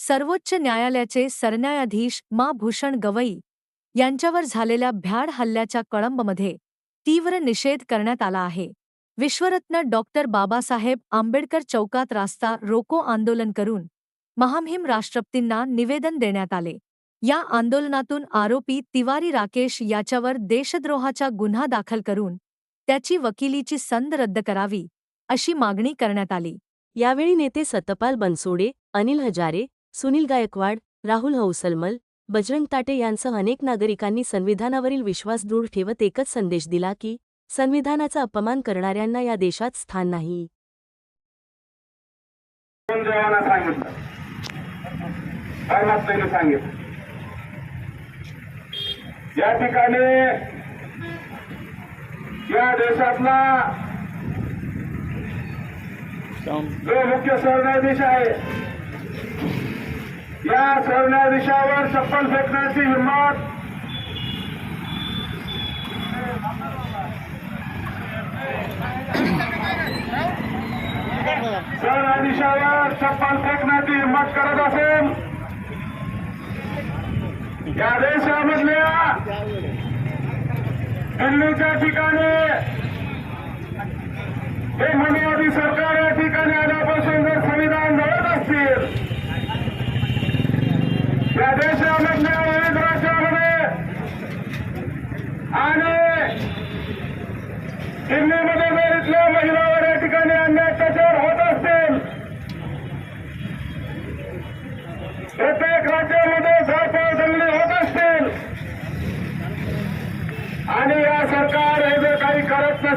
सर्वोच्च न्यायालयाचे सरन्यायाधीश मा. भूषण गवई यांच्यावर झालेल्या भ्याड हल्ल्याच्या कळंबमध्ये तीव्र निषेध करण्यात आला आहे. विश्वरत्न डॉक्टर बाबासाहेब आंबेडकर चौकात रास्ता रोको आंदोलन करून महामहिम राष्ट्रपतींना निवेदन देण्यात आले. या आंदोलनातून आरोपी तिवारी राकेश याच्यावर देशद्रोहाचा गुन्हा दाखल करून त्याची वकिलीची संद रद्द करावी अशी मागणी करण्यात आली. यावेळी नेते सतपाल बनसोडे अनिल हजारे सुनील गायकवाड राहुल हौसलमल बजरंग ताटे यांसह अनेक नागरिकांनी संविधानावरील विश्वास दृढ ठेवत एकच संदेश दिला की संविधानाचा अपमान करणाऱ्यांना या देशात स्थान नाही. या ठिकाणी या देशातला जो मुख्य सरन्यायाधीश आहे या सरन्यायाधीशावर चप्पल फेकण्याची हिंमत सरन्यायाधीशावर चप्पल फेकण्याची हिंमत करत असेल या देशामधल्या दिल्लीच्या ठिकाणी हे मनुवादी सरकार या ठिकाणी आल्यापासून जर संविधान जळत असतील या देशामधल्या विविध राज्यामध्ये आणि दिल्लीमध्ये जर इथल्या महिलावर या ठिकाणी अन्याय अत्याचार होत असतील प्रत्येक राज्यामध्ये झळपळ दंगली होत असतील आणि या सरकार हे जे काही करत नसेल